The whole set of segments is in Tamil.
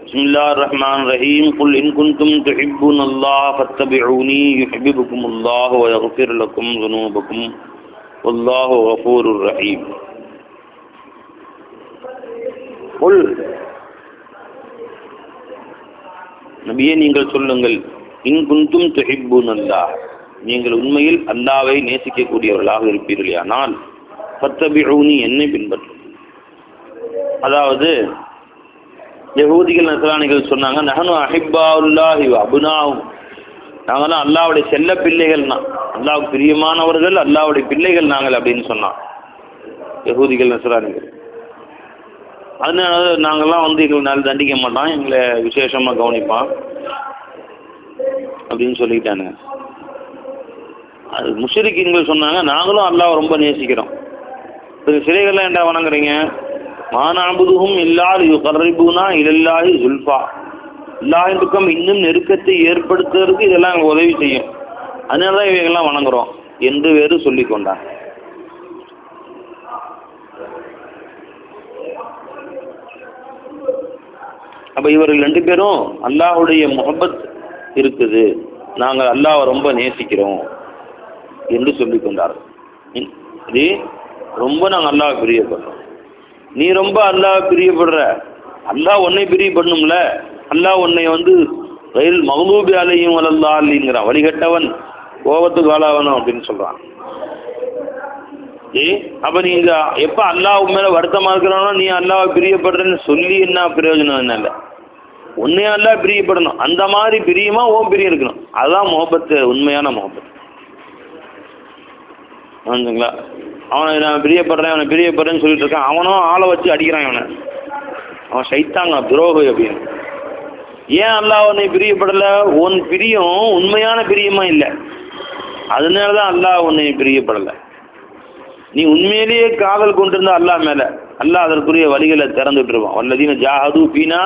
بسم الله الرحمن الرحيم قل إن كنتم تحبون الله فاتبعوني يحببكم الله ويغفر لكم ذنوبكم والله غفور رحيم قل நபியே நீங்கள் சொல்லுங்கள் இன் குந்தும் துஹிப்பூன் அல்லாஹ் நீங்கள் உண்மையில் அல்லாவை நேசிக்கக்கூடியவர்களாக இருப்பீர்களானால் ஃபத்தபிஊனி என்னை பின்பற்றும் அதாவது யகூதிகள் நசலானிகள் சொன்னாங்க நகனு அஹிப்பாவுல்லாஹி அபுனாவும். நாங்களாம் அல்லாவுடைய செல்ல பிள்ளைகள் தான் அல்லாவுக்கு பிரியமானவர்கள் அல்லாவுடைய பிள்ளைகள் நாங்கள் அப்படின்னு சொன்னான் யகூதிகள் நசலானிகள் அதனால நாங்கெல்லாம் வந்து எங்களை நாள் தண்டிக்க மாட்டான் எங்களை விசேஷமாக கவனிப்பான் அப்படின்னு சொல்லிட்டாங்க அது முஷரிக்கீன்கள் சொன்னாங்க நாங்களும் அல்லாவை ரொம்ப நேசிக்கிறோம். இது சிலைகள்லாம் என்ன வணங்குறீங்க? மானாபுதுகும் இல்லாது கர்ரிபுனா இலல்லாஹி சுல்ஃபா அல்லாஹின் பக்கம் இன்னும் நெருக்கத்தை ஏற்படுத்துறதுக்கு இதெல்லாம் எங்களுக்கு உதவி செய்யும். அதனால தான் இவைகள்லாம் வணங்குறோம் என்று வேறு சொல்லி கொண்டார். அப்போ இவர்கள் ரெண்டு பேரும் அல்லாஹுடைய முகப்பத் இருக்குது. நாங்கள் அல்லாவை ரொம்ப நேசிக்கிறோம் என்று சொல்லிக் கொண்டார்கள். இது ரொம்ப நாங்கள் அல்லாஹ் பிரியப்படுறோம். நீ ரொம்ப அல்லாஹ் பிரியப்படுற. அல்லாஹ் உன்னை பிரியப்படணும்ல அல்லாஹ் உன்னை வந்து ரயில் மகலூபி அலையும் வளர்ந்தா அல்லிங்கிறான் வழிகட்டவன் கோபத்துக்கு ஆளாவனும் அப்படின்னு சொல்றான். ஏ அப்ப நீங்க எப்ப அல்லாஹ் மேல வருத்தமா இருக்கிறானோ நீ அல்லாஹ் பிரியப்படுறன்னு சொல்லி என்ன பிரயோஜனம் என்ன இல்லை உன்னைய அல்லா பிரியப்படணும். அந்த மாதிரி பிரியமா ஓம் பிரியம் இருக்கணும். அதுதான் முகப்பத்து உண்மையான முகப்பத்து. வந்துங்களா அவனை நான் பிரியப்படுறேன் அவனை பிரியப்படுறேன்னு சொல்லிட்டு இருக்கான். அவனும் ஆளை வச்சு அடிக்கிறான் அவனை அவன் சைத்தாங்க துரோகி அப்படின்னு. ஏன் அல்லாஹ் உன்னை பிரியப்படலை? உன் பிரியம் உண்மையான பிரியமா இல்லை. அதனால தான் அல்லாஹ் உன்னை பிரியப்படலை. நீ உண்மையிலேயே காதல் கொண்டிருந்த அல்லாஹ் மேலே. அல்லாஹ் அதற்குரிய வழிகளை திறந்து விட்டுருவான் வல்லதீன ஜாஹது பீனா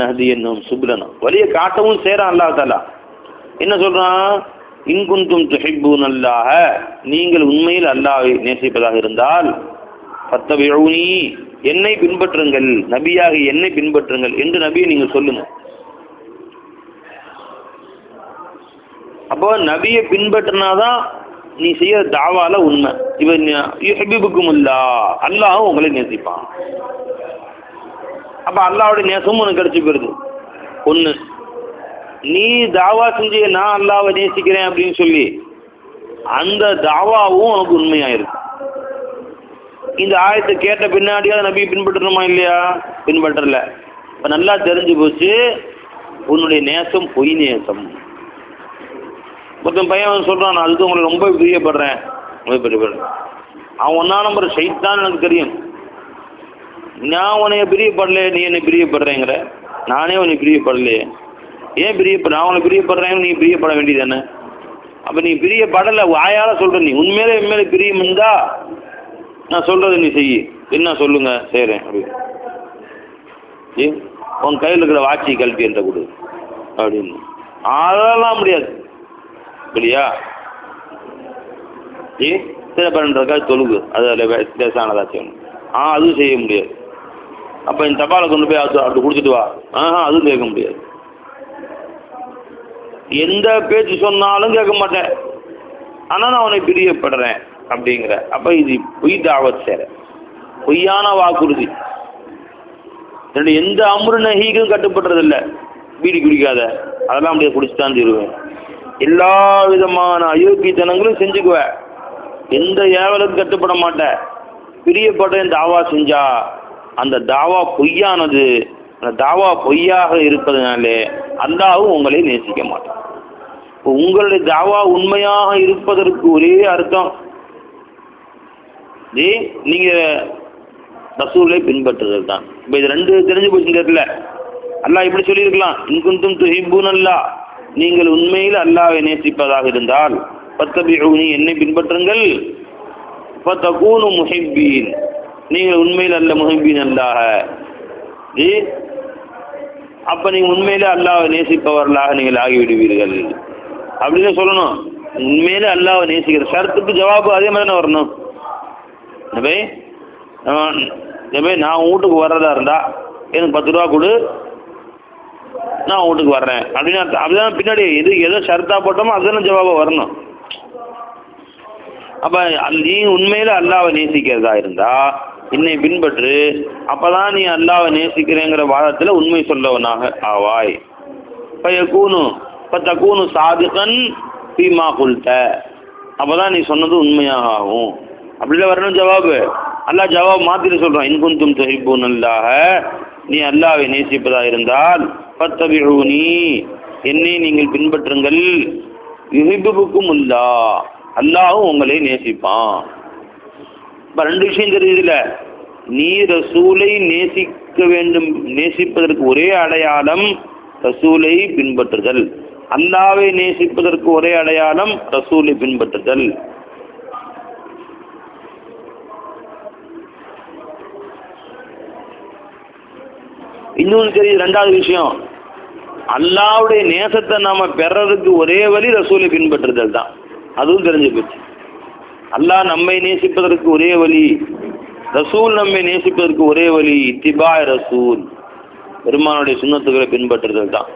நஹதி என்னும் சுப்ரனும் வழியை காட்டவும் சேரான் அல்லாஹ் தாலா என்ன சொல்றான்? இன்குந்தும் துஹிப்பூன் அல்லாஹ நீங்கள் உண்மையில் அல்லாஹ்வை நேசிப்பதாக இருந்தால் பத்தபியூனி என்னை பின்பற்றுங்கள் நபியாக என்னை பின்பற்றுங்கள் என்று நபியை நீங்கள் சொல்லுங்க அப்போ நபியை பின்பற்றினாதான் நீ செய்ய தாவால உண்மை. இவன் யுஹிபுக்கும் இல்லா அல்லாவும் உங்களை நேசிப்பான். அப்ப அல்லாவுடைய நேசமும் உனக்கு கிடைச்சி போயிருது ஒன்று நீ தாவா செஞ்சு நான் அல்லாவை நேசிக்கிறேன் அப்படின்னு சொல்லி அந்த தாவாவும் உனக்கு உண்மையாயிருக்கு. இந்த ஆயத்தை கேட்ட பின்னாடியாவது நபி பின்பற்றணுமா இல்லையா? பின்பற்றல. இப்ப நல்லா தெரிஞ்சு போச்சு உன்னுடைய நேசம் பொய் நேசம். மொத்தம் பையன் சொல்கிறான் சொல்றான் நான் அதுக்கு உங்களை ரொம்ப பிரியப்படுறேன். ரொம்ப பிரியப்படுறேன். அவன் ஒன்னா நம்பர் சைத்தான் எனக்கு தெரியும். நான் உன்னைய பிரியப்படல நீ என்னை பிரியப்படுறேங்கிற. நானே உன்னை பிரியப்படலையே. ஏன் பிரியப்பட நான் உன்னை பிரியப்படுறேன் நீ பிரியப்பட வேண்டியது என்ன? அப்போ நீ பிரியப்படலை வாயால் சொல்கிற நீ. உண்மையிலே உண்மையில பிரியம் இருந்தா நான் சொல்கிறத நீ செய்யி. என்ன சொல்லுங்க? செய்கிறேன் அப்படின்னு ஏ உன் கையில் இருக்கிற வாட்சி கல்வி என்ற கொடு. அப்படின்னு. அதெல்லாம் முடியாது. இல்லையா? ஏ சில பன்னெண்டு தொழுகு. அதில் லேசானதா செய்யணும். ஆ அதுவும் செய்ய முடியாது. அப்போ இந்த தபாலை கொண்டு போய் அது அப்படி கொடுத்துட்டு வா. ஆஹா அதுவும் கேட்க முடியாது. எந்த பேச்சு சொன்னாலும் கேட்க மாட்டேன். ஆனால் நான் அவனை பிரியப்படுறேன் அப்படிங்கிற. அப்போ இது பொய் தாவத் சேர பொய்யான வாக்குறுதி. என்னுடைய எந்த அமுரு நகிக்கும் கட்டுப்படுறதில்லை. பீடி குடிக்காத. அதெல்லாம் அப்படியே குடிச்சுதான் தீருவேன். எல்லா விதமான அயோக்கியத்தனங்களும் செஞ்சுக்குவேன். எந்த ஏவலுக்கும் கட்டுப்பட மாட்டேன். பிரியப்பட்ட தாவா செஞ்சா. அந்த தாவா பொய்யானது. அந்த தாவா பொய்யாக இருப்பதனாலே அல்லாவும் உங்களை நேசிக்க மாட்டான். உங்களுடைய தாவா உண்மையாக இருப்பதற்கு ஒரே அர்த்தம் ஜி நீங்க ரசூலை பின்பற்றுதல் தான். இப்ப இது ரெண்டு தெரிஞ்சு போச்சு தெரியல. அல்லாஹ் இப்படி சொல்லியிருக்கலாம். இன்குந்தும் துஹிப்பூன் அல்லா நீங்கள் உண்மையில் அல்லாவை நேசிப்பதாக இருந்தால் பத்தபி என்னை பின்பற்றுங்கள். ஃபதகூனு முஹிப்பீன். நீங்கள் உண்மையில் அல்ல முஹிப்பீன் அல்லாஹ. ஜி அப்ப நீங்க உண்மையிலே அல்லாவை நேசிப்பவர்களாக நீங்கள் ஆகிவிடுவீர்கள். அப்படின்னு சொல்லணும். உண்மையிலே அல்லாவை நேசிக்கிற ஷரத்துக்கு ஜவாபு அதே மாதிரி தானே வரணும். நபே நபே நான் வீட்டுக்கு வர்றதா இருந்தா எனக்கு பத்து ரூபா கொடு. நான் வீட்டுக்கு வர்றேன். அப்படின்னு அப்படிதான் பின்னாடி எது எதோ ஷர்த்தா போட்டோமோ அதுதானே ஜவாபா வரணும். அப்ப நீ உண்மையில அல்லாவை நேசிக்கிறதா இருந்தா என்னை பின்பற்று. அப்பதான் நீ அல்லாவை நேசிக்கிறேங்கிற வாதத்துல உண்மை சொல்லவனாக ஆவாய். பயக்கூனு பத்தக்கூனு சாதுகன் பீமா குல்த. அப்பதான் நீ சொன்னது உண்மையாக ஆகும். அப்படிலாம் வரணும் ஜவாபு. அல்லாஹ் ஜவாப் மாத்திர சொல்றான். இன்குந்தும் தொகைப்பூன் நல்லாக நீ அல்லாவை நேசிப்பதா இருந்தால் பத்தபிழூனி என்னை நீங்கள் பின்பற்றுங்கள். யுஹிப்புக்கும் இல்லா அல்லாவும் உங்களை நேசிப்பான். இப்ப ரெண்டு விஷயம் தெரியுதுல நீ ரசூலை நேசிக்க வேண்டும் நேசிப்பதற்கு ஒரே அடையாளம் ரசூலை பின்பற்றுதல். அல்லாவை நேசிப்பதற்கு ஒரே அடையாளம் ரசூலை பின்பற்றுதல். இன்னொன்னு தெரியுது ரெண்டாவது விஷயம். அல்லாவுடைய நேசத்தை நாம பெறறதுக்கு ஒரே வழி ரசூலை பின்பற்றுதல் தான். அதுவும் தெரிஞ்சு போச்சு. அல்லாஹ் நம்மை நேசிப்பதற்கு ஒரே வழி ரசூல் நம்மை நேசிப்பதற்கு ஒரே வழி இத்திபாய் ரசூல். பெருமானுடைய சுண்ணத்துக்களை பின்பற்றுதல் தான்.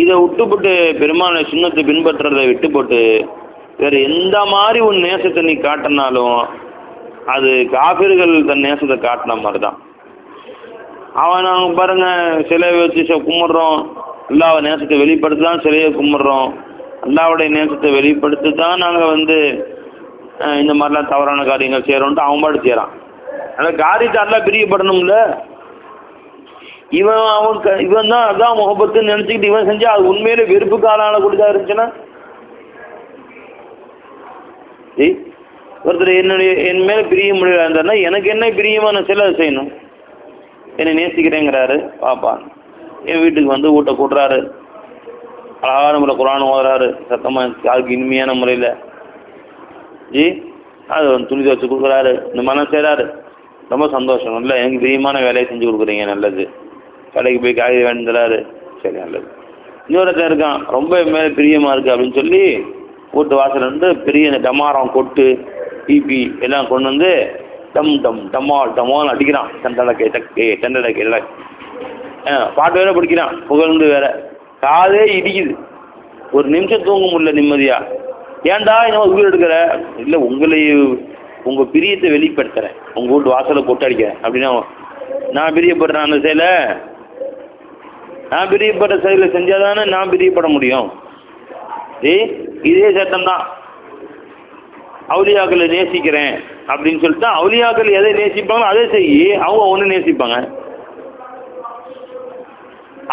இதை விட்டுப்பட்டு பெருமானுடைய சுண்ணத்தை பின்பற்றுறதை விட்டுப்பட்டு வேற எந்த மாதிரி உன் நேசத்தை நீ காட்டினாலும் அது காபிர்கள் தன் நேசத்தை காட்டின மாதிரி தான் அவன் நாங்கள் பாருங்க சிலையை வச்சு கும்பிட்றோம். கும்பிடுறோம் அல்லாவை நேசத்தை வெளிப்படுத்தி தான் சிலையை கும்பிட்றோம். அல்லாவுடைய நேசத்தை வெளிப்படுத்தி தான் நாங்கள் வந்து இந்த மாதிரிலாம் தவறான காரியங்கள் செய்கிறோன்ட்டு அவன் பாட்டு செய்கிறான் அந்த காரியத்தை பிரியப்படணும்ல? இவன் அவன் இவன் தான் அதான் முகப்பத்துன்னு நினச்சிக்கிட்டு இவன் செஞ்சா அது உண்மையிலே வெறுப்பு காலான கொடுத்தா இருந்துச்சுன்னா? ஒருத்தர் என்னுடைய என் மேல பிரிய முடியல இருந்தாருன்னா எனக்கு என்ன பிரியமான சில செய்யணும்? என்னை நேசிக்கிறேங்கிறாரு பாப்பா. என் வீட்டுக்கு வந்து ஊட்ட கூட்டுறாரு அழகான முறை குரான் ஓதுறாரு. சத்தமா அதுக்கு இனிமையான முறையில். ஜி அது வந்து துணி வச்சு கொடுக்குறாரு. இந்த மனம் செய்கிறாரு ரொம்ப சந்தோஷம். இல்லை எனக்கு பிரியமான வேலையை செஞ்சு கொடுக்குறீங்க நல்லது. கடைக்கு போய் காய்கறி வேண்டுறாரு சரி நல்லது. இன்னொருத்தன் இருக்கான் ரொம்ப மேலே பிரியமா இருக்கு அப்படின்னு சொல்லி கூட்டு வாசல் வந்து பெரிய இந்த டமாரம் கொட்டு பிபி எல்லாம் கொண்டு வந்து டம் டம் டமால் டமால் அடிக்கிறான். தண்டடக்கை டக்கே தண்டடக்கை எல்லாம் பாட்டு வேற பிடிக்கிறான். புகழ்ந்து வேற. காதே இடிக்குது. ஒரு நிமிஷம் தூங்க முடியல நிம்மதியா. ஏன்டா என்ன உயிர் எடுக்கிற? இல்லை உங்களை உங்க பிரியத்தை வெளிப்படுத்துறேன். உங்க வீட்டு வாசலை கொட்டு அப்படின்னா நான் பிரியப்படுறேன் அந்த செயலை. நான் பிரியப்படுற செயலை செஞ்சாதானே நான் பிரியப்பட முடியும். இதே சட்டம் தான் அவுளியாக்களை நேசிக்கிறேன் அப்படின்னு சொல்லிட்டு அவுளியாக்கள் எதை நேசிப்பாங்களோ அதை செய்ய அவங்க ஒன்று நேசிப்பாங்க.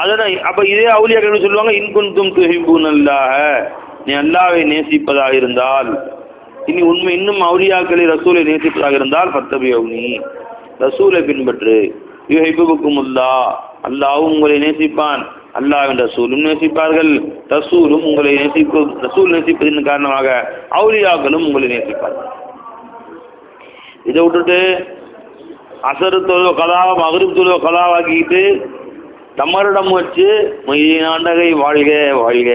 அதான் அப்ப இதே அவுளியாக்கள் சொல்லுவாங்க இன்குந்தும் துஹிபு நல்லாக நீ அல்லாவை நேசிப்பதாக இருந்தால் இனி உண்மை இன்னும் அவுலியாக்களை ரசூலை நேசிப்பதாக இருந்தால் பத்தபியவுனி ரசூலை பின்பற்று. யுஹிபுக்கும் அல்லா அல்லாவும் உங்களை நேசிப்பான். அல்லாவின் ரசூலும் நேசிப்பார்கள். ரசூலும் உங்களை நேசிப்பு ரசூல் நேசிப்பதன் காரணமாக அவுலியாக்களும் உங்களை நேசிப்பார்கள். இதை விட்டுட்டு அசரு தொழுவ கலாவை மகரிப் தொழுவ கலாவாக்கிட்டு தமரிடம் வச்சு மொய்யாண்டகை வாழ்க வாழ்க.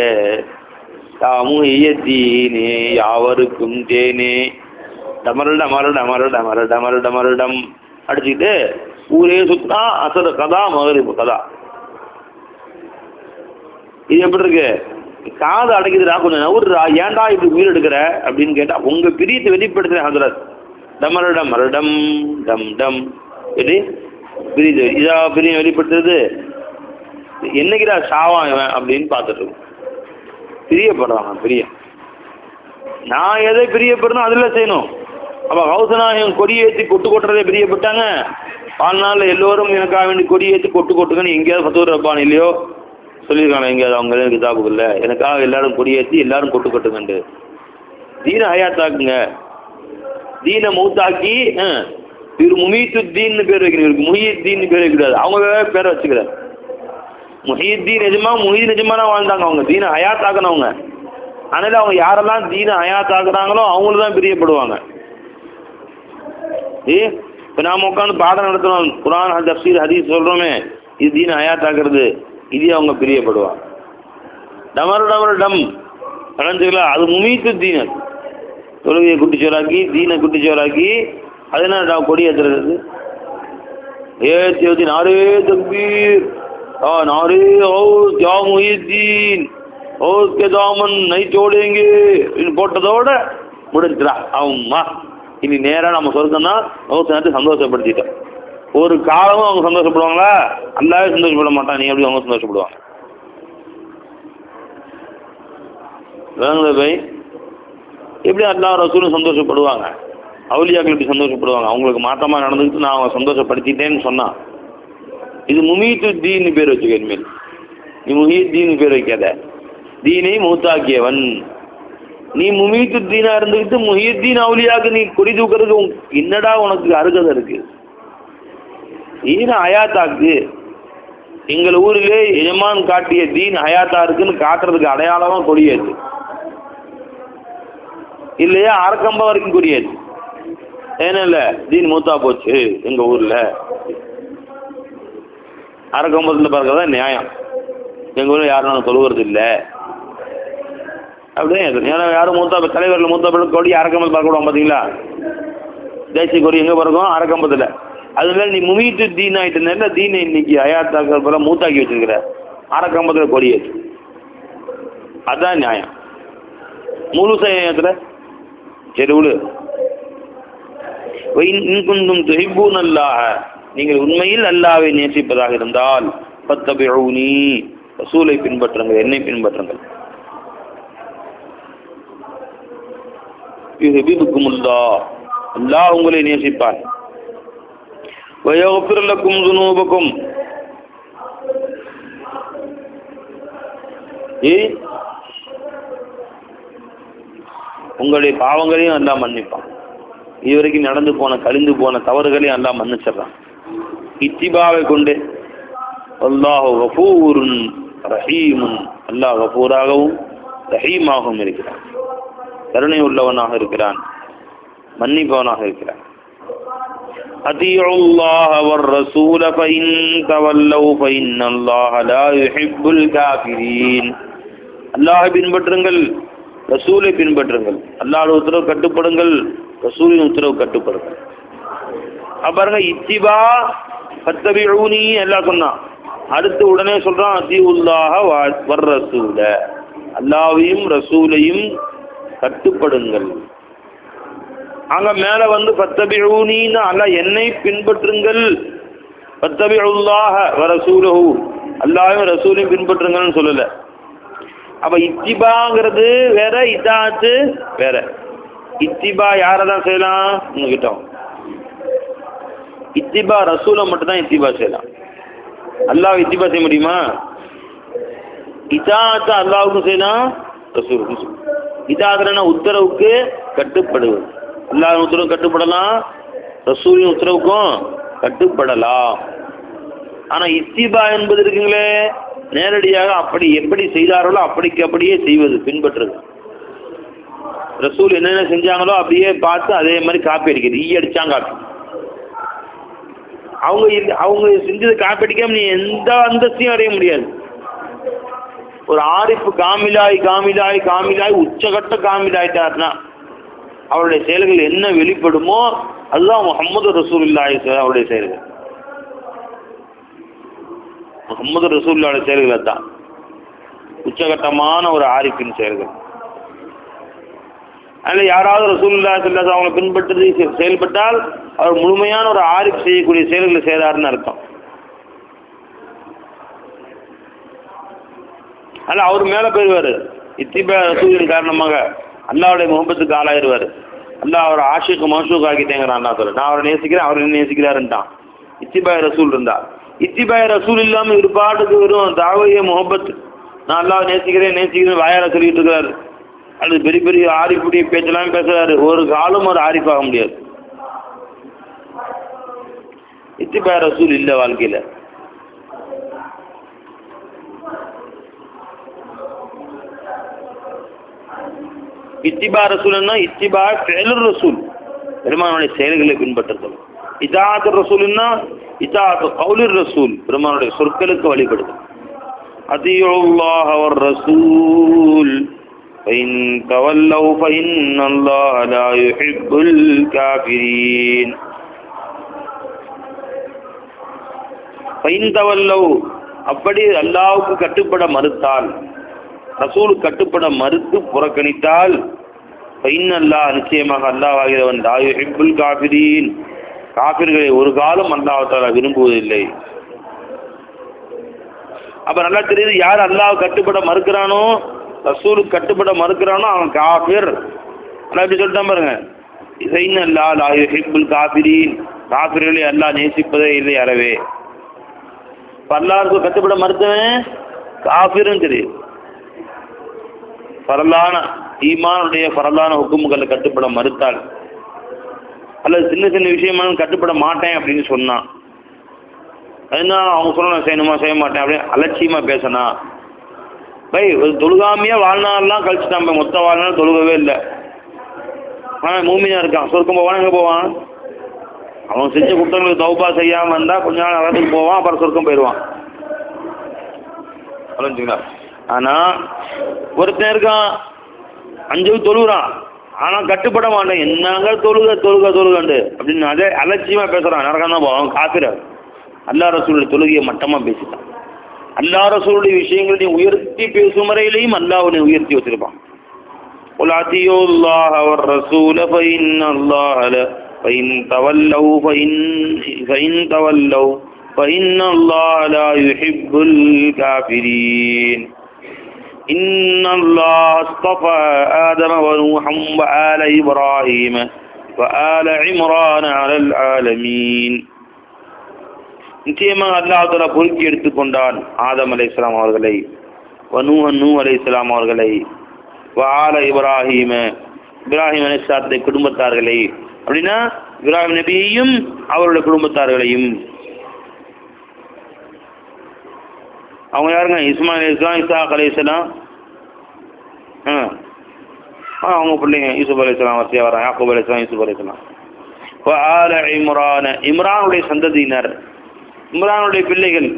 தாமுய தீனே யாவருக்கும் தேனே. டமரு டமரு டமரு டமரு டமரு டமருடம் அடிச்சுக்கிட்டு ஊரே சுத்தா அசர கதா மகரிப்பு கதா. இது எப்படி இருக்கு? காது அடைக்குதுடா கொஞ்சம் நவுடுறா ஏன்டா இப்படி உயிர் எடுக்கிற? அப்படின்னு கேட்டா உங்க பிரியத்தை வெளிப்படுத்துறேன் ஹசரத். டமருடம் மருடம் டம் டம். எப்படி? பிரியத்தை இதா பிரியம் வெளிப்படுத்துறது? என்னைக்குடா சாவான் இவன் அப்படின்னு பார்த்துட்டு இருக்கும். பிரியப்படுறான் பிரியம். நான் எதை பிரியப்படுறோம் அதில் செய்யணும். அப்ப கொடி கொடியேற்றி கொட்டு கொட்டுறதே பிரியப்பட்டாங்க? வாழ்நாளில் எல்லோரும் எனக்காக வேண்டி கொடியேற்றி கொட்டு கொட்டுங்கன்னு எங்கேயாவது பத்து ரப்பான் இல்லையோ? சொல்லியிருக்காங்க எங்கேயாவது அவங்க கிதாபுக்குள்ள எனக்காக எல்லாரும் கொடியேற்றி எல்லாரும் கொட்டு கொட்டுங்கண்டு தீன ஹயாத்தாக்குங்க. தீன மூத்தாக்கி திரு இவர் முமீத்து தீன்னு பேர் வைக்கணும். இவருக்கு தீன்னு பேர் வைக்கக்கூடாது. அவங்க பேரை வச்சுக்கிறார். முஹீத்தீன் நிஜமா முஹீத் நிஜமான வாழ்ந்தாங்க அவங்க. தீன ஹயாத்தாக்குனவங்க அதனால அவங்க யாரெல்லாம் தீன ஹயாத்தாக்குறாங்களோ அவங்களும் தான் பிரியப்படுவாங்க. ஏ இப்போ நாம உட்காந்து பாடம் நடத்துகிறோம் குரான் தப்சீர் ஹதீஸ் சொல்கிறோமே இது தீன ஹயாத்தாக்குறது. இது அவங்க பிரியப்படுவாங்க. டமரு டமரு டம். கலந்துங்களா அது முமீத்து தீன. தொழுகையை குட்டிச்சோராக்கி தீனை குட்டிச்சோராக்கி அது என்ன கொடி ஏற்றுறது ஏற்றி ஏற்றி நாரே தம்பீர். ஆ நாரே ஓ ஜா முஹித்தீன் ஓ கே தாமன் நை சோடேங்க போட்டதோட முடிஞ்சுடா. ஆமா இனி நேராக நம்ம சொர்க்கம்னா நேரத்தை சந்தோஷப்படுத்திட்டோம். ஒரு காலமும் அவங்க சந்தோஷப்படுவாங்களா? அல்லாவே சந்தோஷப்பட மாட்டான். நீ எப்படி அவங்க சந்தோஷப்படுவாங்க? விளங்குதா பை? எப்படி அல்லா ரசூலும் சந்தோஷப்படுவாங்க? அவுலியாக்கள் இப்படி சந்தோஷப்படுவாங்க? அவங்களுக்கு மாற்றமாக நடந்துக்கிட்டு நான் அவங்க சந்தோஷப்படுத்திட்டேன்னு சொன்னான். இது முமீத்து பேர் வச்சுக்க இனிமேல். நீ முஹீத்தீன் பேர் வைக்காத. தீனை மூத்தாக்கியவன். நீ முமீத்து தீனா இருந்துக்கிட்டு முஹீத்தீன் அவுலியாக்கு நீ கொடி தூக்குறதுக்கு உன்- என்னடா உனக்கு அருகதை இருக்கு? ஈன அயாத்தாக்கு எங்கள் ஊரிலே எஜமான் காட்டிய தீன் அயாத்தா இருக்குன்னு காட்டுறதுக்கு அடையாளமா கொடியாச்சு இல்லையா? அரக்கம்பா வரைக்கும் கொடியாச்சு ஏன்னா இல்ல தீன் மூத்தா போச்சு எங்க ஊர்ல. அரக்கம்பத்துல பார்க்கறதா நியாயம். எங்கள் ஊரில் யாரும் நான் தொழுவுறது இல்ல. அப்படியே ஏன்னா யாரும் மூத்தா தலைவர்கள் மூத்தா பிள்ளை கொடி அரக்கம்பத்தில் பார்க்கக்கூடாது பார்த்தீங்களா பாத்தீங்களா? தேசிய கொடி எங்க பிறக்கும் அரக்கம்பத்துல அது நீ முமீத்து தீன் ஆயிட்டு தீனை இன்னைக்கு அயாத்தாக்கள் போல மூத்தாக்கி வச்சிருக்கிற. அரக்கம்பத்துல கொடி ஏற்று அதான் நியாயம். முழு சயத்துல சரி விடு இன்குந்தும் துஹிப்பூன் அல்லாஹ நீங்கள் உண்மையில் அல்லாவை நேசிப்பதாக இருந்தால் பத்தபிழூனி ரசூலை பின்பற்றுங்கள் என்னை பின்பற்றுங்கள். உங்களை நேசிப்பார் வயோபிரலக்கும் துனூபக்கும். உங்களுடைய பாவங்களையும் எல்லாம் மன்னிப்பான். இதுவரைக்கும் நடந்து போன கழிந்து போன தவறுகளையும் எல்லாம் மன்னிச்சிடறான். இத்திபாவை கொண்டு அல்லாஹ் கஃபூருன் ரஹீமுன் அல்லாஹ் கஃபூராகவும் ரஹீமாகவும் இருக்கிறான் கருணை உள்ளவனாக இருக்கிறான் மன்னிப்பவனாக இருக்கிறான் أطيعوا الله والرسول فإن تولوا فإن الله لا يحب الكافرين அல்லாஹ் பின்பற்றுங்கள் ரசூலை பின்பற்றுங்கள் அல்லாஹ் உத்தரவு கட்டுப்படுங்கள் ரசூலின் உத்தரவு கட்டுப்படுங்கள் அப்ப பாருங்க இத்திபா பத்தபிஊனி எல்லாம் சொன்னான் அடுத்து உடனே சொல்றான் அத்தியுல்லாஹ வர் ரசூல அல்லாவையும் ரசூலையும் கட்டுப்படுங்கள். அங்க மேல வந்து பத்தபிஊனின்னு அல்ல என்னை பின்பற்றுங்கள். பத்தபிஉல்லாஹ வ ரசூலஹு. அல்லாஹ்வையும் ரசூலையும் பின்பற்றுங்கள்னு சொல்லல. அப்ப இத்திபாங்கிறது வேற இதாச்சு வேற. இத்திபா யாரதான் செய்யலாம்? உங்ககிட்ட இத்திபா ரசூலை மட்டும் தான் இத்திபா செய்யலாம். அல்லாஹ் இத்திபா செய்ய முடியுமா? இதாத்த அல்லாவுக்கும் செய்யலாம் ரசூலுக்கும் செய்யலாம். உத்தரவுக்கு கட்டுப்படுவது. அல்லாஹ் உத்தரவு கட்டுப்படலாம் ரசூலின் உத்தரவுக்கும் கட்டுப்படலாம். ஆனா இத்திபா என்பது இருக்குங்களே நேரடியாக அப்படி எப்படி செய்தார்களோ அப்படிக்கு அப்படியே செய்வது பின்பற்றுறது ரசூல் என்னென்ன செஞ்சாங்களோ அப்படியே பார்த்து அதே மாதிரி காப்பி அடிக்கிறது. ஈ அடிச்சாங்க காப்பி. அவங்க அவங்க செஞ்சது காப்பிடிக்காம நீ எந்த அந்தஸ்தையும் அடைய முடியாது. ஒரு ஆரிப்பு காமிலாய் காமிலாய் காமிலாய் உச்சகட்ட காமிலாயிட்டாருன்னா அவருடைய செயல்கள் என்ன வெளிப்படுமோ அதுதான் முகமது ரசூலுல்லாஹி ஸல்லல்லாஹு அவருடைய செயல்கள். முகமது ரசூல்லாவுடைய செயல்கள் அதுதான். உச்சகட்டமான ஒரு ஆரிப்பின் செயல்கள். அதில் யாராவது ரசூல்லா ஸல்லல்லாஹு அவங்களை பின்பற்றி செயல்பட்டால் அவர் முழுமையான ஒரு ஆரிப் செய்யக்கூடிய செயல்களை செய்தாருன்னு அர்த்தம். அல்ல அவர் மேல போயிடுவாரு இத்திபா ரசூலின் காரணமாக அல்லாவுடைய முகம்பத்துக்கு ஆளாயிருவாரு. அல்லா அவர் ஆஷிக்கு மசூக் ஆக்கிட்டேங்கிறான் அல்லா சொல்ல நான் அவரை நேசிக்கிறேன் அவர் என்ன நேசிக்கிறாருன்ட்டான். இத்திபாய் ரசூல் இருந்தா இத்திபாய் ரசூல் இல்லாமல் ஒரு பாட்டுக்கு வெறும் தாவைய முகப்பத் நான் அல்லாவை நேசிக்கிறேன் நேசிக்கிறேன் வாயால சொல்லிட்டு இருக்கிறாரு அல்லது பெரிய பெரிய ஆரிப்புடைய பேச்செல்லாம் பேசுறாரு. ஒரு காலம் ஒரு ஆரிப்பாக முடியாது. இத்திபா ரசூல் இல்ல வாழ்க்கையில. இத்திபா ரசூல்னா இத்திபா செயலர் ரசூல். பெருமானுடைய செயல்களை பின்பற்றுதல். இதாத் ரசூல்னா இதாத் கவுலிர் ரசூல். பெருமானுடைய சொற்களுக்கு வழிபடுதல். அதியுல்லாஹ வர் ரசூல். فإن تولوا فإن الله لا يحب الكافرين فإن تولوا அப்படி அல்லாவுக்கு கட்டுப்பட மறுத்தால் ரசூல் கட்டுப்பட மறுத்து புறக்கணித்தால் அல்லாஹ் நிச்சயமாக அல்லாஹ் ஆகிறவன் ஹிப்புல் காபிரீன் காபிர்களை ஒரு காலம் அல்லாஹால விரும்புவதில்லை அப்ப நல்லா தெரியுது யார் அல்லாஹ் கட்டுப்பட மறுக்கிறானோ ரசூலுக்கு கட்டுப்பட மறுக்கிறானோ அவன் காபிர் அல்லாஹ் இப்படி சொல்லிட்டான் பாருங்க. அல்லா லாயு ஹிப்புல் காபிரீன் காபிர்களை அல்லா நேசிப்பதே இல்லை அறவே பல்லாருக்கு கட்டுப்பட மறுத்தவன் காபிரும் தெரியும் பரலான ஈமானுடைய பரலான ஹுக்குமுகளை கட்டுப்பட மறுத்தாள். அல்லது சின்ன சின்ன விஷயமான கட்டுப்பட மாட்டேன் அப்படின்னு சொன்னான். அதுனா அவங்க சொல்லணும் செய்யணுமா செய்ய மாட்டேன் அப்படின்னு அலட்சியமா பேசினா. பை ஒரு தொழுகாமையா வாழ்நாள்லாம் நம்ம மொத்த வாழ்நாள் தொழுகவே இல்லை. ஆனால் மூமியா இருக்கான். சொர்க்கம் போவான் எங்க போவான்? அவன் செஞ்ச குற்றங்களுக்கு தௌபா செய்யாம இருந்தா கொஞ்ச நாள் நரகத்துக்கு போவான் அப்புறம் சொர்க்கம் போயிடுவான். புரிஞ்சுங்களா? ஆனா ஒருத்தன் இருக்கான் அஞ்சு தொழுகிறான். ஆனா கட்டுப்பட மாட்டேன். என்னங்க தொழுக தொழுக தொழுகண்டு? அப்படின்னு அதே அலட்சியமா பேசுறான். நரகம் தான் போவான் காப்பிர அல்லா ரசூலுடைய தொழுகையை மட்டமா பேசிட்டான். அல்லா ரசூலுடைய விஷயங்களை உயர்த்தி பேசும் வரையிலையும் அல்லாஹ் உயர்த்தி வச்சிருப்பான் قل اطيعوا الله والرسول فإن الله لا فإن تولوا فإن فإن تولوا فإن الله لا يحب الكافرين إن الله اصطفى آدم ونوحا وآل إبراهيم وآل عمران على العالمين நிச்சயமாக அல்லாஹால பொறுக்கி எடுத்துக்கொண்டான். ஆதம் அலை இஸ்லாம் அவர்களை வனு அனு அலை இஸ்லாம் அவர்களை வால இப்ராஹிம இப்ராஹிம் அலிஸ்லாத்தை குடும்பத்தார்களை அப்படின்னா இப்ராஹிம் நபியையும் அவருடைய குடும்பத்தார்களையும். அவங்க யாருங்க? இஸ்மா அலி இஸ்லாம் இசாக் அலி இஸ்லாம் ஆ அவங்க பிள்ளைங்க யூசுப் அலி இஸ்லாம் வசதியாக வரான் யாக்கூப் அலி இஸ்லாம் யூசுப் அலி இஸ்லாம் ஆல இம்ரான் இம்ரானுடைய சந்ததியினர் இம்ரானுடைய பிள்ளைகள்.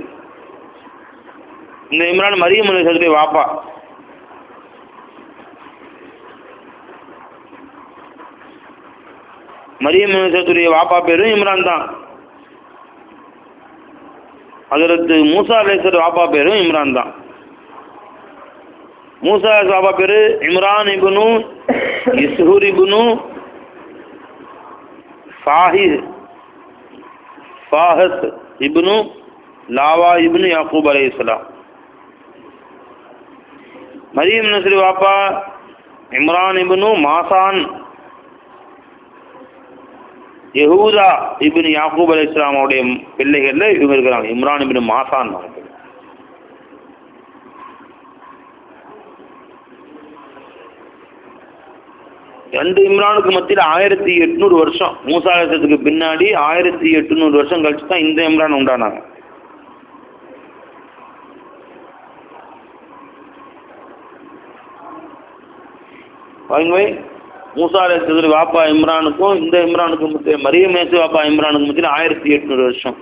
இந்த இம்ரான் மரியம் அலி வாப்பா. மரியம் அலிசத்துடைய வாப்பா பேரும் இம்ரான் தான். அதற்கு மூசா அலேசர் வாப்பா பேரும் இம்ரான் தான். மூசா வாப்பா பேரு இம்ரான் இபுனு இஸ்ஹூர் இபுனு ஃபாஹித் ஃபாஹத் இப்னு லாவா இப்னு யாக்கூப் அலி இஸ்லாம் மரியம் நஸ்ரி வாப்பா இம்ரான் இப்னு மாசான் யஹூதா இபின் யாக்கூப் அலி இஸ்லாமுடைய பிள்ளைகள்ல இவங்க இருக்கிறாங்க. இம்ரான் இபின் மாசான் ரெண்டு இம்ரானுக்கு மத்தியில் ஆயிரத்தி எட்நூறு வருஷம் மூசாலத்துக்கு பின்னாடி ஆயிரத்தி எட்நூறு வருஷம் கழிச்சு தான் இந்த இம்ரான் உண்டானாங்க. பாருங்க மூசா வாப்பா இம்ரானுக்கும் இந்த இம்ரானுக்கும் மத்திய மரிய மேசு வாப்பா இம்ரானுக்கு மத்தியில் ஆயிரத்தி எட்நூறு வருஷம்.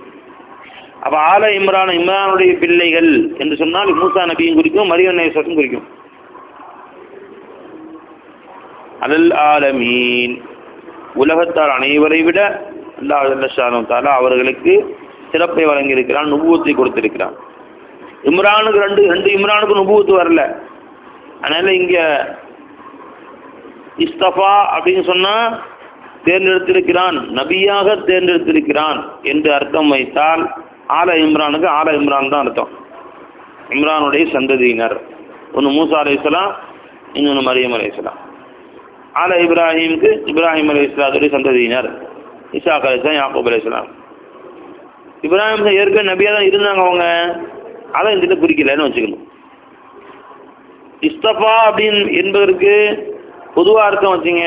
அப்ப ஆல இம்ரான் இம்ரானுடைய பிள்ளைகள் என்று சொன்னால் மூசா நபியும் குறிக்கும் மரிய நேசத்தும் குறிக்கும். அலல் ஆலமீன். உலகத்தார் அனைவரை விட அல்லாஹ் தாலா அவர்களுக்கு சிறப்பை வழங்கியிருக்கிறான் நுபுவத்தை கொடுத்திருக்கிறான். இம்ரானுக்கு ரெண்டு ரெண்டு இம்ரானுக்கு நுபுவத்து வரல. அதனால இங்க இஸ்தபா அப்படின்னு சொன்னா தேர்ந்தெடுத்திருக்கிறான் நபியாக தேர்ந்தெடுத்திருக்கிறான் என்று அர்த்தம் வைத்தால் ஆல இம்ரானுக்கு ஆல இம்ரான் தான் அர்த்தம். இம்ரானுடைய சந்ததியினர். ஒன்று மூசா அலை இன்னொன்று மரியம் அலை ஆல இப்ராஹிமுக்கு இப்ராஹிம் அலி இஸ்லாத்துடைய சந்ததியினர். இசாக் அலி இஸ்லாம் யாக்கூப் அலி இஸ்லாம் இப்ராஹிம் ஏற்கனவே நபியாக தான் இருந்தாங்க அவங்க. அதை இந்த குறிக்கலன்னு வச்சுக்கணும். இஸ்தபா அப்படின்னு என்பதற்கு பொதுவா அர்த்தம் வச்சுங்க.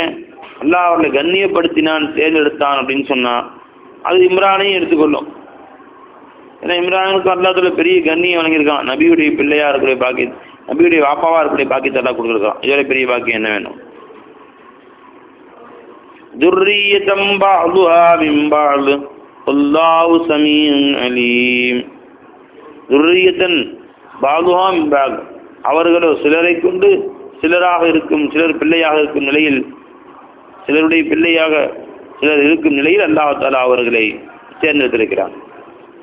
அல்லாஹ் அவர்களை கண்ணியப்படுத்தினான் தேர்ந்தெடுத்தான் அப்படின்னு சொன்னா அது இம்ரானையும் எடுத்துக்கொள்ளும். ஏன்னா இம்ரானுக்கு அல்லாத்துல பெரிய கண்ணியம் வழங்கியிருக்கான். நபியுடைய பிள்ளையா இருக்கக்கூடிய பாக்கி நபியுடைய வாப்பாவா இருக்கக்கூடிய பாக்கியத்தை எல்லாம் கொடுத்துருக்கான். இதோட பெரிய பாக்கியம் என்ன வேணும்? துர்ரியத்தம் பாலுஹா மின் பாலு அல்லாஹு சமீன் அலீம் துர்ரியத்தன் பாலுஹா மின் அவர்களோ சிலரை கொண்டு சிலராக இருக்கும் சிலர் பிள்ளையாக இருக்கும் நிலையில் சிலருடைய பிள்ளையாக சிலர் இருக்கும் நிலையில் அல்லாஹாலா அவர்களை தேர்ந்தெடுத்திருக்கிறார்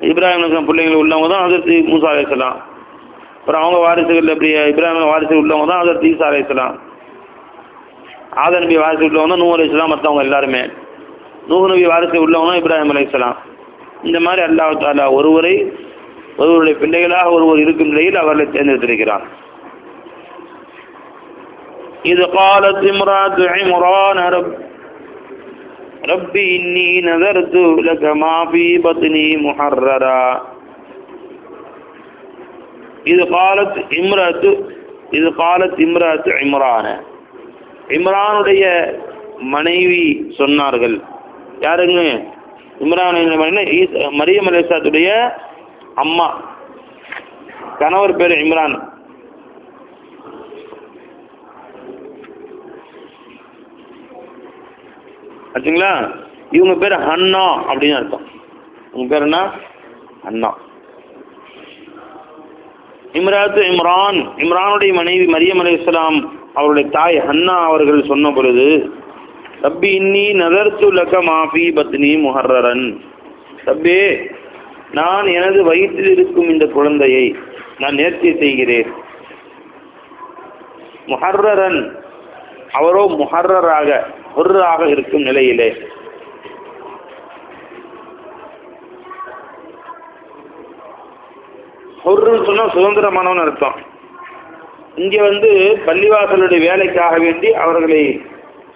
இப்ராஹிம் அலைஹிஸ்ஸலாம் உள்ளவங்க தான் அதற்கு மூசா அலைஹிஸ்ஸலாம் அப்புறம் அவங்க வாரிசுகள் அப்படி இப்ராஹிம் வாரிசுகள் உள்ளவங்க தான் அதற்கு ஈசா அலைஹிஸ்ஸலாம் ஆத நபி வாரிசு உள்ளவங்க தான் நூ அலைஹிஸ்ஸலாம் மற்றவங்க எல்லாருமே நூஹ் நபி வாரிசு உள்ளவங்க தான் இப்ராஹிம் அலைஹிஸ்ஸலாம் இந்த மாதிரி அல்லாஹ் தாலா ஒருவரை ஒருவருடைய பிள்ளைகளாக ஒருவர் இருக்கும் நிலையில் அவர்களை தேர்ந்தெடுத்திருக்கிறார் இது قالت امرأة عمران رب رب إني نذرت لك ما في بطني محررا இது قالت امرأة இது قالت امرأة عمران இம்ரானுடைய மனைவி சொன்னார்கள். யாருங்க? இம்ரான் மரியம் அலிசாத்துடைய அம்மா. கணவர் பேர் இம்ரான். ஆச்சுங்களா? இவங்க பேர் ஹன்னா அப்படின்னு அர்த்தம். உங்க பேர் என்ன? அண்ணா இம்ராத்து இம்ரான் இம்ரானுடைய மனைவி மரியம் அலி இஸ்லாம் அவருடைய தாய் ஹன்னா அவர்கள் சொன்ன பொழுது ரப்பி இன்னி நகர்த்து லக்க மாஃபி பத்னி முஹர்ரன் ரப்பே நான் எனது வயிற்றில் இருக்கும் இந்த குழந்தையை நான் நேர்த்தி செய்கிறேன். முஹர்ரன் அவரோ முஹர்ரராக ஒர்ராக இருக்கும் நிலையிலே. ஹுர்ருன்னு சொன்னா சுதந்திரமானவன் அர்த்தம். இங்க வந்து பள்ளிவாசலுடைய வேலைக்காக வேண்டி அவர்களை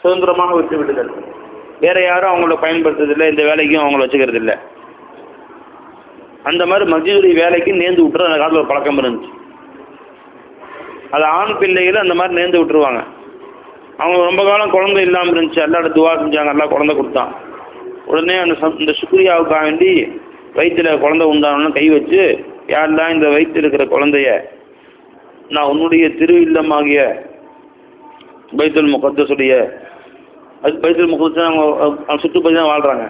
சுதந்திரமாக விட்டு விடுதல் வேற யாரும் அவங்கள பயன்படுத்துறதில்லை இந்த வேலைக்கும் அவங்கள வச்சுக்கிறது இல்லை அந்த மாதிரி மஸ்ஜிதுடைய வேலைக்கு நேர்ந்து விட்டுற அந்த காலத்தில் ஒரு பழக்கம் இருந்துச்சு. அது ஆண் பிள்ளைகளும் அந்த மாதிரி நேர்ந்து விட்டுருவாங்க. அவங்க ரொம்ப காலம் குழந்தை இல்லாமல் இருந்துச்சு எல்லாரும் துவா செஞ்சாங்க எல்லாம் குழந்தை கொடுத்தான். உடனே அந்த சம்- இந்த சுக்ரியாவுக்காக வேண்டி வயிற்றுல குழந்தை உண்டானோன்னு கை வச்சு யாரெல்லாம் இந்த வயிற்றில் இருக்கிற குழந்தைய நான் உன்னுடைய திரு இல்லமாகிய பைத்துல் முகத்தசுடைய அது பைத்துல் முகத்து அவங்க சுற்றுப்பதி தான் வாழ்றாங்க.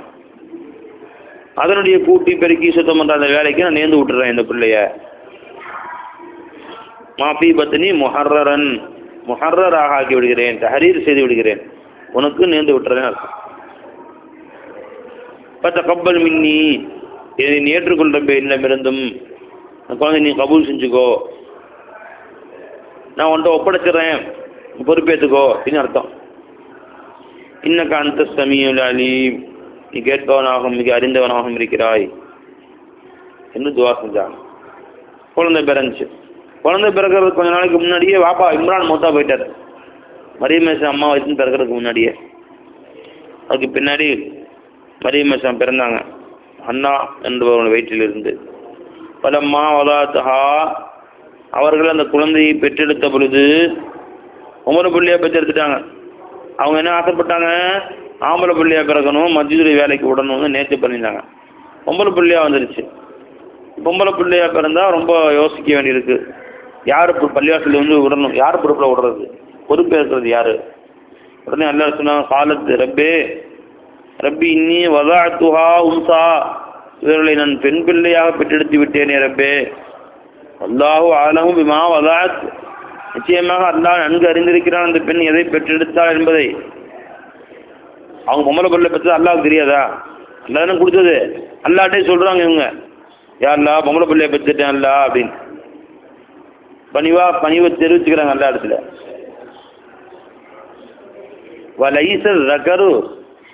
அதனுடைய கூட்டி பெருக்கி சுத்தம் பண்ணுற அந்த வேலைக்கு நான் நேர்ந்து விட்டுறேன் இந்த பிள்ளைய. மாஃபி பத்னி முஹர்ரன் முஹர்ரராக ஆக்கி விடுகிறேன் தஹரீர் செய்து விடுகிறேன். உனக்கு நேர்ந்து விட்டுறேன் அர்த்தம். பத்த கப்பல் மின்னி. இதை நீ ஏற்றுக்கொண்ட இல்லமிருந்தும் குழந்தை நீ கபூல் செஞ்சுக்கோ. நான் உன்ட்ட ஒப்படைச்சிடுறேன் பொறுப்பேற்றுக்கோ அப்படின்னு அர்த்தம். இன்ன காந்த சமீல் அலீம். நீ கேட்பவனாகவும் மிக அறிந்தவனாகவும் இருக்கிறாய். என்று துவா செஞ்சாங்க. குழந்தை பிறந்துச்சு. குழந்தை பிறக்கிறதுக்கு கொஞ்ச நாளைக்கு முன்னாடியே வாப்பா இம்ரான் மௌத்தா போயிட்டார். மரியமேசன் அம்மா வயசுன்னு பிறக்கிறதுக்கு முன்னாடியே. அதுக்கு பின்னாடி மரியமேசன் பிறந்தாங்க. அண்ணா என்பவர்கள் வயிற்றிலிருந்து. பலம்மா வலாத்தஹா அவர்கள் அந்த குழந்தையை பெற்றெடுத்த பொழுது உமர பிள்ளையா பெற்றெடுத்துட்டாங்க. அவங்க என்ன ஆசைப்பட்டாங்க? ஆம்பளை பிள்ளையா பிறக்கணும் மத்தியுடைய வேலைக்கு விடணும்னு நேற்று பண்ணியிருந்தாங்க. பொம்பளை பிள்ளையா வந்துருச்சு. பொம்பளை பிள்ளையா பிறந்தா ரொம்ப யோசிக்க வேண்டியிருக்கு. யார் பொ- வந்து விடணும் யார் பொறுப்பில் விடுறது? பொறுப்பேற்கிறது யாரு? உடனே அல்லா சொன்னாங்க காலத்து ரப்பே ரப்பி இன்னி வதா துஹா உம்சா. இவர்களை நான் பெண் பிள்ளையாக பெற்றெடுத்து விட்டேனே ரப்பே. அல்லாஹூ ஆலமும் விமா வதாத். நிச்சயமாக அல்லாஹ் நன்கு அறிந்திருக்கிறான் அந்த பெண் எதை பெற்றெடுத்தாள் என்பதை. அவங்க பொம்பளை பிள்ளை பெற்றது அல்லாவுக்கு தெரியாதா? அல்லாஹ் தானே கொடுத்தது. அல்லாட்டே சொல்றாங்க இவங்க. யா பொம்பளை பிள்ளைய பெற்றுட்டேன் அல்லா அப்படின்னு. பணிவா பணிவை தெரிவிச்சுக்கிறாங்க எல்லா இடத்துல. வலைசல் ரகரு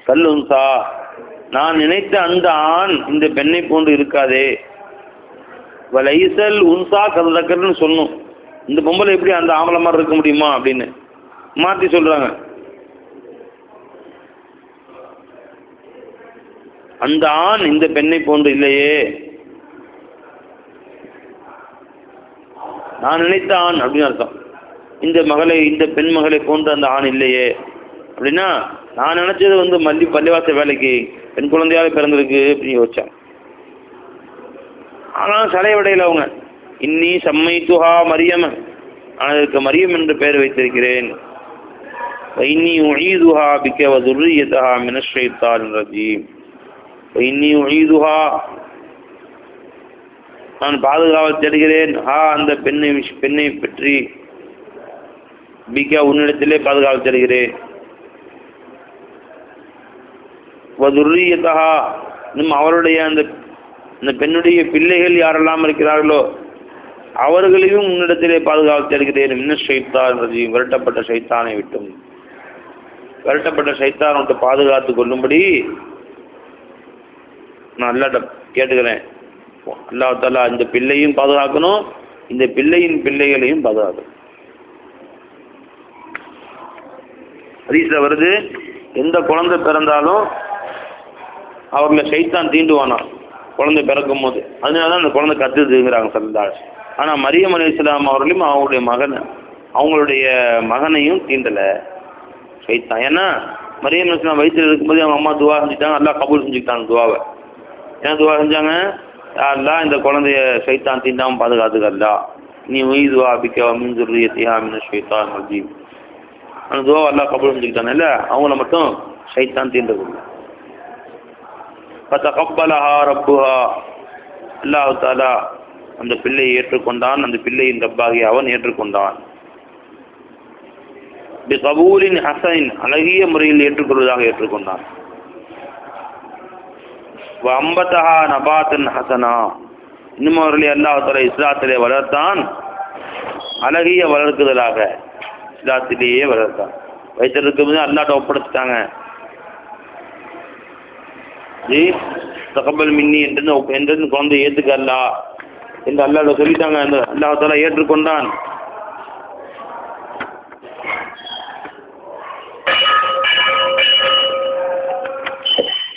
கல்லுன்சா. நான் நினைத்த அந்த ஆண் இந்த பெண்ணை போன்று இருக்காதே. வலைசல் உன்சா கதக்கர்னு சொல்லணும் இந்த பொம்பளை எப்படி அந்த ஆம்பளை மாதிரி இருக்க முடியுமா அப்படின்னு. மாத்தி சொல்றாங்க. அந்த ஆண் இந்த பெண்ணை போன்று இல்லையே. நான் நினைத்த ஆண் அப்படின்னு அர்த்தம். இந்த மகளை இந்த பெண் மகளை போன்று அந்த ஆண் இல்லையே. அப்படின்னா நான் நினைச்சது வந்து மல்லி பள்ளிவாச வேலைக்கு பெண் குழந்தையாக பிறந்திருக்கு அப்படின்னு யோசிச்சேன் ஆனால் சலைவடையில் அவங்க. இன்னி சம்மை துஹா மரியம். அதற்கு மரியம் என்று பெயர் வைத்திருக்கிறேன். இன்னி உயீதுஹா பிக்க வதுர்ரியதா மினஷைத்தான் ரஜீம். இன்னி உயீதுஹா. நான் பாதுகாவல் தேடுகிறேன். ஹா அந்த பெண்ணை பெண்ணை பற்றி பிகா உன்னிடத்திலே பாதுகாவல் தேடுகிறேன். வதுரியதா இன்னும் அவருடைய அந்த அந்த பெண்ணுடைய பிள்ளைகள் யாரெல்லாம் இருக்கிறார்களோ அவர்களையும் உன்னிடத்திலே பாதுகாத்து எடுக்கிறேன் இன்னும் ஷைத்தான் ரஜியும் விரட்டப்பட்ட சைத்தானை விட்டும். விரட்டப்பட்ட சைத்தான் விட்டு பாதுகாத்து கொள்ளும்படி நான் அல்லாட்ட கேட்டுக்கிறேன். அல்லாத்தாலா இந்த பிள்ளையும் பாதுகாக்கணும் இந்த பிள்ளையின் பிள்ளைகளையும் பாதுகாக்கணும். ஹதீஸ்ல வருது எந்த குழந்தை பிறந்தாலும் அவர்களை சைத்தான் தீண்டுவானா குழந்தை பிறக்கும் போது அதனாலதான் அந்த குழந்தை கத்துதுங்கிறாங்க சரதாஸ் ஆனால் மரியம் அலி இஸ்லாம் அவர்களையும் அவங்களுடைய மகன் அவங்களுடைய மகனையும் தீண்டலை. சைத்தான். ஏன்னா மரியம் அலி இஸ்லாம் வயிற்றில் இருக்கும்போது அவங்க அம்மா துவா செஞ்சுட்டாங்க. எல்லாம் கபூல் செஞ்சுக்கிட்டாங்க துவாவை. ஏன்னா துவா செஞ்சாங்க? யாரெல்லாம் இந்த குழந்தைய சைத்தான் தீண்டாமல் பாதுகாத்துக்கல்லா நீ உயிதுவா துவா பிக்க மின் துர்ரியத்தியா மின் அந்த துவா எல்லாம் கபூல் செஞ்சுக்கிட்டாங்கல்ல அவங்கள மட்டும் சைத்தான் தீண்டதில்லை ஃபதகப்பலஹா ரப்புஹா. தாலா அந்த பிள்ளையை ஏற்றுக்கொண்டான். அந்த பிள்ளையின் ரப்பாகி அவன் ஏற்றுக்கொண்டான். கபூலின் ஹசைன் அழகிய முறையில் ஏற்றுக்கொள்வதாக ஏற்றுக்கொண்டான். அம்பத்தஹா நபாத்தன் ஹசனா. இன்னும் அவர்களை அல்லாஹ் இஸ்லாத்திலே வளர்த்தான். அழகிய வளர்க்குதலாக. இஸ்லாத்திலேயே வளர்த்தான். வைத்திருக்கும் போது அல்லாட்ட ஒப்படைச்சிட்டாங்க. ஜி மின்னி என்று என்று குழந்தை ஏத்துக்க அல்லா என்று அல்லாட சொல்லிட்டாங்க. அந்த அல்லாஹால ஏற்றுக்கொண்டான்.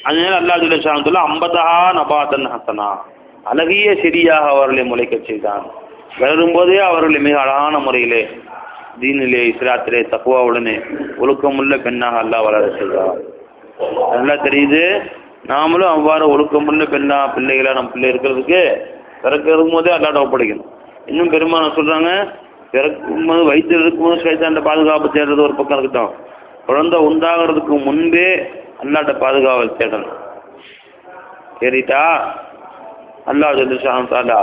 அதனால அல்லாஹ் ஜுல்ல ஐம்பதா நபாதன் ஹசனா. அழகிய செடியாக அவர்களை முளைக்கச் செய்தான். வளரும் போதே அவர்களை மிக அழகான முறையிலே தீனிலே இஸ்லாத்திலே தக்குவாவுடனே ஒழுக்கமுள்ள பெண்ணாக அல்லாஹ் வளர செய்தார் நல்லா தெரியுது? நாமளும் அவ்வாறு ஒழுக்கமுள்ள பெண்ணா பிள்ளைகளா நம்ம பிள்ளை இருக்கிறதுக்கு பிறக்கும் போதே அல்லாட ஒப்படைக்கணும். இன்னும் பெருமான சொல்றாங்க பிறக்கும் போது வயிற்றில் இருக்கும்போது சைத்தாண்ட பாதுகாப்பு தேடுறது ஒரு பக்கம் இருக்கட்டும். குழந்தை உண்டாகிறதுக்கு முன்பே அல்லாட்ட பாதுகாப்பு தேடணும். சரிட்டா அல்லா ஜல்லிஷான் தாலா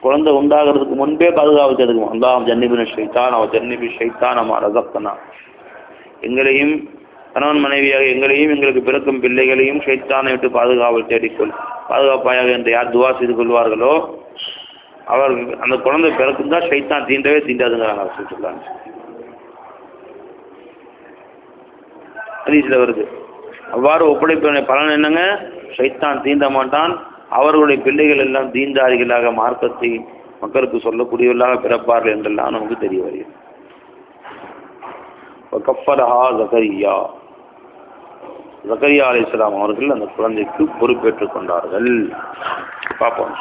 குழந்தை உண்டாகிறதுக்கு முன்பே பாதுகாப்பு தேடுவோம். அல்லாம் ஜன்னிபின் ஷைத்தான் அவ ஜன்னிபி ஷைத்தான் நம்ம ரசப்தனா எங்களையும் கணவன் மனைவியாக எங்களையும் எங்களுக்கு பிறக்கும் பிள்ளைகளையும் ஷைத்தானை விட்டு பாதுகாவல் தேடிக்கொள். பாதுகாப்பாயாக என்று யார் துவா செய்து கொள்வார்களோ அவர்கள் அந்த குழந்தை பிறக்கும் தான் ஷைத்தான் தீண்டவே தீண்டாதுங்கிறாங்க சொல்லிட்டுருக்காங்க அதிசல வருது. அவ்வாறு ஒப்படைப்பதனை பலன் என்னங்க? ஷைத்தான் தீண்ட மாட்டான். அவர்களுடைய பிள்ளைகள் எல்லாம் தீண்டாரிகளாக மார்க்கத்தை மக்களுக்கு சொல்லக்கூடியவர்களாக பிறப்பார்கள் என்றெல்லாம் நமக்கு தெரிய வருகிறது. கப்பலஹா ஜகரியா. ஜக்கரியா அலி இஸ்லாம் அவர்கள் அந்த குழந்தைக்கு பொறுப்பேற்றுக் கொண்டார்கள். பார்ப்போம்